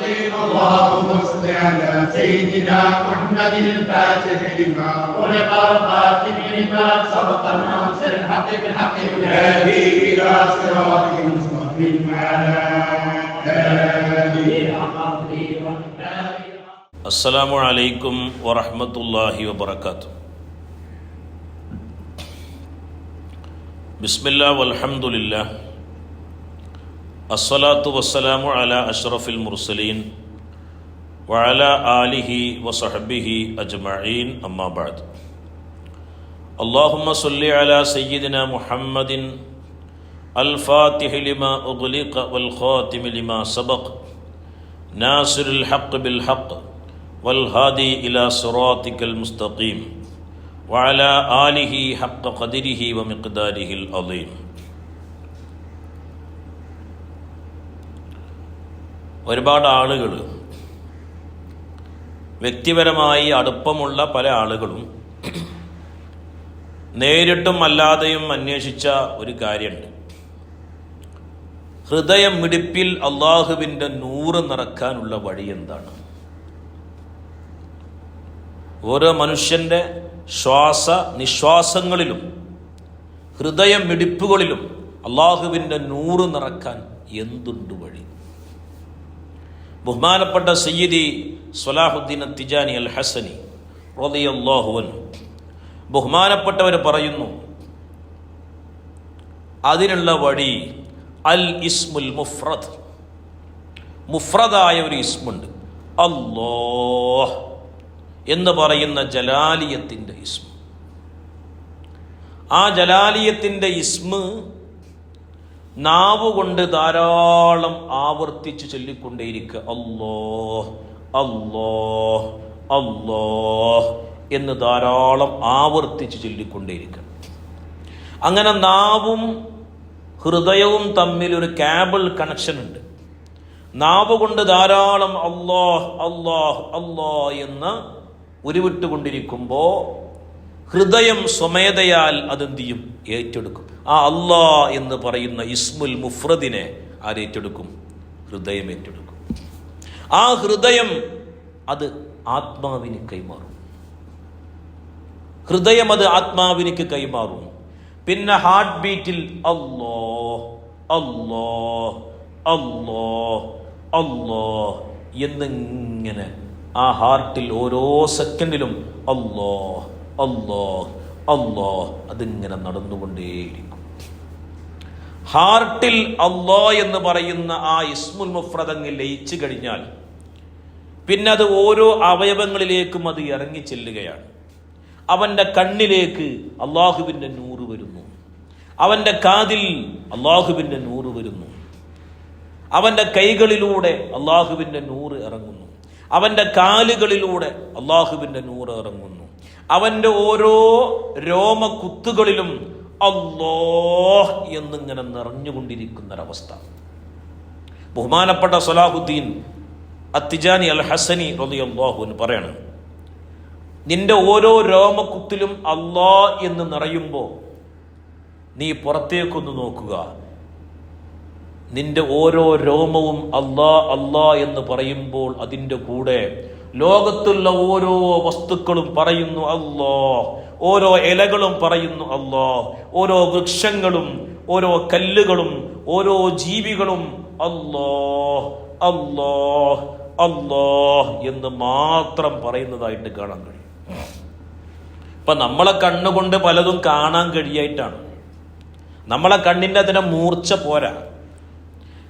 اللهم صل على سيدنا محمد الفاتح لما خلق الخاتم لما سبق الناصر الحق بالحق يهدي إلى صراط مستقيم على السلام عليكم ورحمة الله وبركاته. بسم الله والحمد لله. الصلاة والسلام على أشرف المرسلين وعلى آله وصحبه أجمعين. أما بعد اللهم صل على سيدنا محمد الفاتح لما أغلق والخاتم لما سبق ناصر الحق بالحق والهادي إلى صراطك المستقيم وعلى آله حق قدره ومقداره العظيم. ഒരുപാട് ആളുകൾ വ്യക്തിപരമായി അടുപ്പമുള്ള പല ആളുകളും നേരിട്ടും അല്ലാതെയും അന്വേഷിച്ച ഒരു കാര്യമുണ്ട്. ഹൃദയം മിടിപ്പിൽ അള്ളാഹുവിന്റെ നൂറ് നിറക്കാനുള്ള വഴി എന്താണ്? ഓരോ മനുഷ്യന്റെ ശ്വാസ നിശ്വാസങ്ങളിലും ഹൃദയം മിടിപ്പുകളിലും അള്ളാഹുവിന്റെ നൂറ് നിറക്കാൻ എന്തുണ്ട് വഴി? ബഹുമാനപ്പെട്ട സയ്യിദി സലാഹുദ്ദീൻ തിജാനി അൽ ഹസനി റളിയല്ലാഹുവൻ ബഹുമാനപ്പെട്ടവർ പറയുന്നു അതിനുള്ള വഴി അൽ ഇസ്മുൽ മുഫ്രദ്. മുഫ്രദായ ഒരു ഇസ്മുണ്ട്. അല്ലാഹ് എന്ന് പറയുന്ന ജലാലിയത്തിന്റെ ഇസ്മു. ആ ജലാലിയത്തിന്റെ ഇസ്മ നാവ് കൊണ്ട് ധാരാളം ആവർത്തിച്ച് ചൊല്ലിക്കൊണ്ടേയിരിക്കുക. അല്ലോ അല്ലോ അല്ലോ എന്ന് ധാരാളം ആവർത്തിച്ച് ചൊല്ലിക്കൊണ്ടേയിരിക്കുക. അങ്ങനെ നാവും ഹൃദയവും തമ്മിൽ ഒരു കേബിൾ കണക്ഷൻ ഉണ്ട്. നാവ് കൊണ്ട് ധാരാളം അള്ളാഹ് അള്ളാഹ് അള്ളാ എന്ന് ഉരുവിട്ടുകൊണ്ടിരിക്കുമ്പോൾ ഹൃദയം സ്വമേധയാൽ അതെന്ത് ചെയ്യും? ഏറ്റെടുക്കും. ആ അള്ളാ എന്ന് പറയുന്ന ഇസ്മുൽ മുഫ്രദിനെ ആരേറ്റെടുക്കും ഹൃദയം ഏറ്റെടുക്കും. ആ ഹൃദയം അത് ആത്മാവിന് കൈമാറും. ഹൃദയം അത് ആത്മാവിനിക്ക് കൈമാറും. പിന്നെ ഹാർട്ട് ബീറ്റിൽ അല്ലോ അല്ലോ അല്ലോ അല്ലോ എന്നിങ്ങനെ ആ ഹാർട്ടിൽ ഓരോ സെക്കൻഡിലും അല്ലോ അല്ലോ അല്ലോ അതിങ്ങനെ നടന്നുകൊണ്ടേയിരിക്കും. ഹാർട്ടിൽ അള്ളാ എന്ന് പറയുന്ന ആ ഇസ്മുൽ മുഫ്രദങ്ങിൽ ലയിച്ചു കഴിഞ്ഞാൽ പിന്നെ അത് ഓരോ അവയവങ്ങളിലേക്കും അത് ഇറങ്ങി ചെല്ലുകയാണ്. അവന്റെ കണ്ണിലേക്ക് അള്ളാഹുവിന്റെ നൂറ് വരുന്നു. അവന്റെ കാതിൽ അള്ളാഹുവിന്റെ നൂറ് വരുന്നു. അവന്റെ കൈകളിലൂടെ അള്ളാഹുവിന്റെ നൂറ് ഇറങ്ങുന്നു. അവന്റെ കാലുകളിലൂടെ അള്ളാഹുവിന്റെ നൂറ് ഇറങ്ങുന്നു. അവന്റെ ഓരോ രോമകുത്തുകളിലും അള്ളാഹ് എന്നിങ്ങനെ നിറഞ്ഞുകൊണ്ടിരിക്കുന്നൊരവസ്ഥ. ബഹുമാനപ്പെട്ട സലാഹുദ്ദീൻ അത്തിജാനി അൽ ഹസനി റളിയല്ലാഹു പറയാണ് നിന്റെ ഓരോ രോമക്കുത്തിലും അള്ളാ എന്ന് നിറയുമ്പോൾ നീ പുറത്തേക്കൊന്ന് നോക്കുക. നിന്റെ ഓരോ രോമവും അള്ളാ അള്ളാ എന്ന് പറയുമ്പോൾ അതിന്റെ കൂടെ ലോകത്തുള്ള ഓരോ വസ്തുക്കളും പറയുന്നു അല്ലോ. ഓരോ ഇലകളും പറയുന്നു അല്ലോ. ഓരോ വൃക്ഷങ്ങളും ഓരോ കല്ലുകളും ഓരോ ജീവികളും അല്ലോ അല്ലോ അല്ലോ എന്ന് മാത്രം പറയുന്നതായിട്ട് കാണാൻ കഴിയും. ഇപ്പൊ നമ്മളെ കണ്ണുകൊണ്ട് പലതും കാണാൻ കഴിയായിട്ടാണ്. നമ്മളെ കണ്ണിന്റെ അതിനെ മൂർച്ച പോരാ.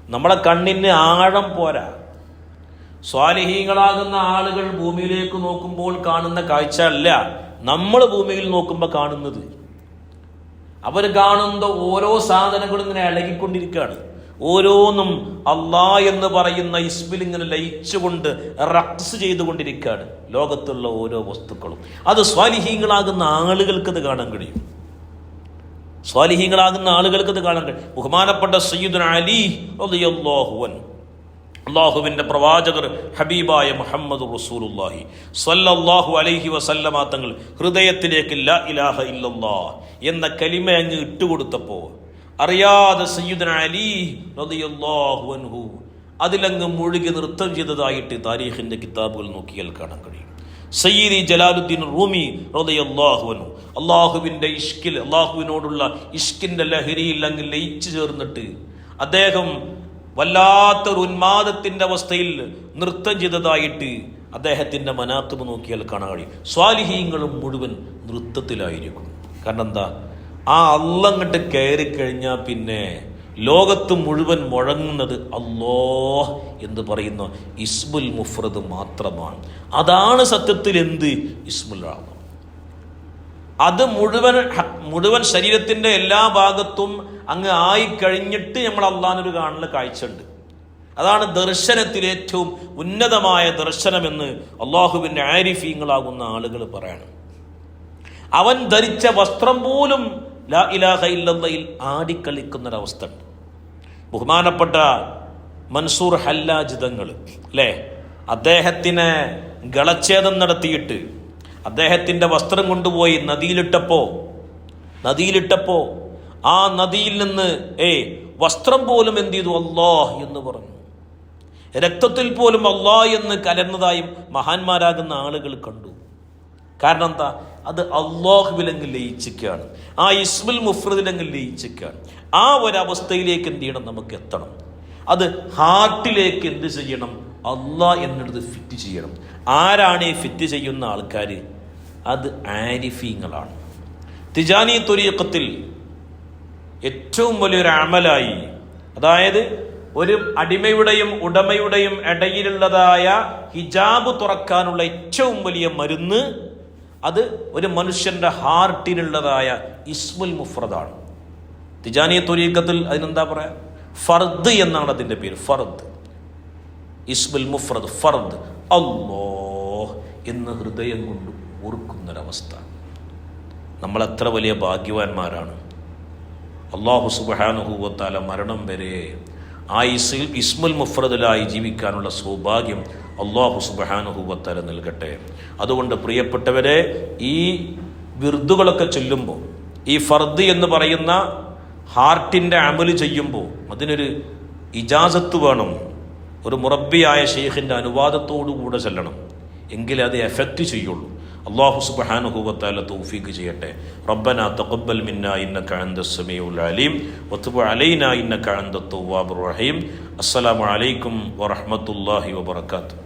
നമ്മളെ കണ്ണിന് ആഴം പോരാ. സ്വാലിഹീങ്ങളാകുന്ന ആളുകൾ ഭൂമിയിലേക്ക് നോക്കുമ്പോൾ കാണുന്ന കാഴ്ച അല്ല നമ്മൾ ഭൂമിയിൽ നോക്കുമ്പോൾ കാണുന്നത്. അവർ കാണുന്ന ഓരോ സാധനങ്ങളും ഇങ്ങനെ ഇളകിക്കൊണ്ടിരിക്കുകയാണ് ഓരോന്നും അള്ളാ എന്ന് പറയുന്ന ഇസ്മിൽ ഇങ്ങനെ ലയിച്ചുകൊണ്ട് റക്സ് ചെയ്തുകൊണ്ടിരിക്കുകയാണ് ലോകത്തുള്ള ഓരോ വസ്തുക്കളും. അത് സ്വാലിഹീങ്ങളാകുന്ന ആളുകൾക്ക് അത് കാണാൻ കഴിയും. സ്വാലിഹീങ്ങളാകുന്ന ആളുകൾക്ക് അത് കാണാൻ കഴിയും. ബഹുമാനപ്പെട്ട സയ്യിദുൻ അലി റളിയല്ലാഹുവൻ അള്ളാഹുവിന്റെ പ്രവാചകർ ഹബീബായ മുഹമ്മദ് റസൂലുല്ലാഹി സല്ലല്ലാഹു അലൈഹി വസല്ലമ തങ്ങൾ ഹൃദയത്തിലേക്ക് ലാ ഇലാഹ ഇല്ലല്ലാ എന്ന കലിമ അങ്ങ് ഇട്ടുകൊടുത്തപ്പോൾ അറിയാതെ സയ്യുദന അലി റളിയല്ലാഹു അൻഹു അതിലങ്ങ് മുഴുകി നൃത്തം ചെയ്തതായിട്ട് താരീഖിന്റെ കിതാബുകൾ നോക്കിയാൽ കാണാൻ കഴിയും. സയ്യിദി ജലാലുദ്ദീൻ റൂമി റളിയല്ലാഹുവനു അള്ളാഹുവിന്റെ ഇഷ്കിൽ അള്ളാഹുവിനോടുള്ള ഇഷ്കിന്റെ ലഹരിയിൽ അങ്ങ് ലയിച്ചു ചേർന്നിട്ട് അദ്ദേഹം വല്ലാത്തൊരു ഉന്മാദത്തിന്റെ അവസ്ഥയിൽ നൃത്തം ചെയ്തതായിട്ട് അദ്ദേഹത്തിന്റെ മനാത്തുമ നോക്കിയാൽ കാണാൻ കഴിയും. സ്വാലിഹീങ്ങളും മുഴുവൻ നൃത്തത്തിലായിരിക്കും. കാരണം എന്താ? ആ അള്ളങ്ങട്ട് കയറി കഴിഞ്ഞാൽ പിന്നെ ലോകത്ത് മുഴുവൻ മുഴങ്ങുന്നത് അല്ലോ എന്ന് പറയുന്ന ഇസ്മുൽ മുഫ്രദ് മാത്രമാണ്. അതാണ് സത്യത്തിൽ എന്ത്? ഇസ്മുൽ അത് മുഴുവൻ മുഴുവൻ ശരീരത്തിന്റെ എല്ലാ ഭാഗത്തും അങ്ങ് ആയി കഴിഞ്ഞിട്ട് നമ്മൾ അള്ളാനൊരു കാണുന്ന കാഴ്ചയുണ്ട്. അതാണ് ദർശനത്തിൽ ഏറ്റവും ഉന്നതമായ ദർശനമെന്ന് അള്ളാഹുവിന്റെ ആരിഫീങ്ങളാകുന്ന ആളുകൾ പറയണം. അവൻ ധരിച്ച വസ്ത്രം പോലും ലാ ഇലാഹ ഇല്ലയിൽ ആടിക്കളിക്കുന്നൊരവസ്ഥ ഉണ്ട് ബഹുമാനപ്പെട്ട മൻസൂർ ഹല്ലാജിതങ്ങൾ അല്ലേ? അദ്ദേഹത്തിന് ഗളച്ഛേദം നടത്തിയിട്ട് അദ്ദേഹത്തിന്റെ വസ്ത്രം കൊണ്ടുപോയി നദിയിലിട്ടപ്പോൾ നദിയിലിട്ടപ്പോ ആ നദിയിൽ നിന്ന് ഏ വസ്ത്രം പോലും എന്ത് ചെയ്തു? അള്ളാഹ് എന്ന് പറഞ്ഞു. രക്തത്തിൽ പോലും അള്ളാഹ് എന്ന് കലർന്നതായും മഹാന്മാരാകുന്ന ആളുകൾ കണ്ടു. കാരണം എന്താ? അത് അള്ളാഹുവിലങ്ങ് ലയിച്ചിക്കാണ് ആ ഇസ്മുൽ മുഫ്രദിലങ്ങ് ലയിച്ചിക്കാണ് ആ ഒരവസ്ഥയിലേക്ക് എന്ത് ചെയ്യണം? നമുക്ക് എത്തണം. അത് ഹാർട്ടിലേക്ക് എന്ത് ചെയ്യണം? അള്ളാഹ് എന്നിടത്ത് ഫിറ്റ് ചെയ്യണം. ആരാണ് ഈ ഫിറ്റ് ചെയ്യുന്ന ആൾക്കാർ അത് ആരിഫീങ്ങളാണ്. തിജാനി തൊരീക്കത്തിൽ ഏറ്റവും വലിയൊരു അമലായി. അതായത് ഒരു അടിമയുടെയും ഉടമയുടെയും ഇടയിലുള്ളതായ ഹിജാബ് തുറക്കാനുള്ള ഏറ്റവും വലിയ മരുന്ന് അത് ഒരു മനുഷ്യന്റെ ഹാർട്ടിനുള്ളതായ ഇസ്മുൽ മുഫ്രദാണ്. തിജാനിയ തൊരീക്കത്തിൽ അതിനെന്താ പറയാ? ഫർദ് എന്നാണ് അതിന്റെ പേര് ഫർദ്. ഇസ്മുൽ മുഫ്രദ് ഫർദ്. അല്ലോ എന്ന് ഹൃദയം കൊണ്ട് ഓർക്കുന്നൊരവസ്ഥ. നമ്മൾ എത്ര വലിയ ഭാഗ്യവാന്മാരാണ്. അള്ളാഹു സുബാനുഹൂവത്താല മരണം വരെ ആ ഇസിൽ ഇസ്മുൽ മുഫ്രദിലായി ജീവിക്കാനുള്ള സൗഭാഗ്യം അള്ളാഹു സുബാനുഹൂവത്താല നൽകട്ടെ. അതുകൊണ്ട് പ്രിയപ്പെട്ടവരെ ഈ വിർദുകളൊക്കെ ചൊല്ലുമ്പോൾ ഈ ഫർദ് എന്ന് പറയുന്ന ഹാർട്ടിന്റെ അമൽ ചെയ്യുമ്പോൾ അതിനൊരു ഇജാസത്ത് വേണം. ഒരു മുറബിയായ ഷെയ്ഖിന്റെ അനുവാദത്തോടു കൂടെ ചെല്ലണം. എങ്കിലേ അത് എഫക്റ്റ് ചെയ്യുള്ളൂ. അള്ളാഹു സുബ്ഹാനഹു വതആല തൗഫീഖ് ചെയ്യട്ടെ. റബ്ബന തഖബ്ബൽ മിന്നാ ഇന്നക അൻതസ് സമീഉൽ അലീം വതുബ് അലൈനാ ഇന്നക അൻതത് തവ്വാബുർ റഹീം. അസ്സലാമു അലൈക്കും വറഹ്മത്തുള്ളാഹി വബറകാതുഹു.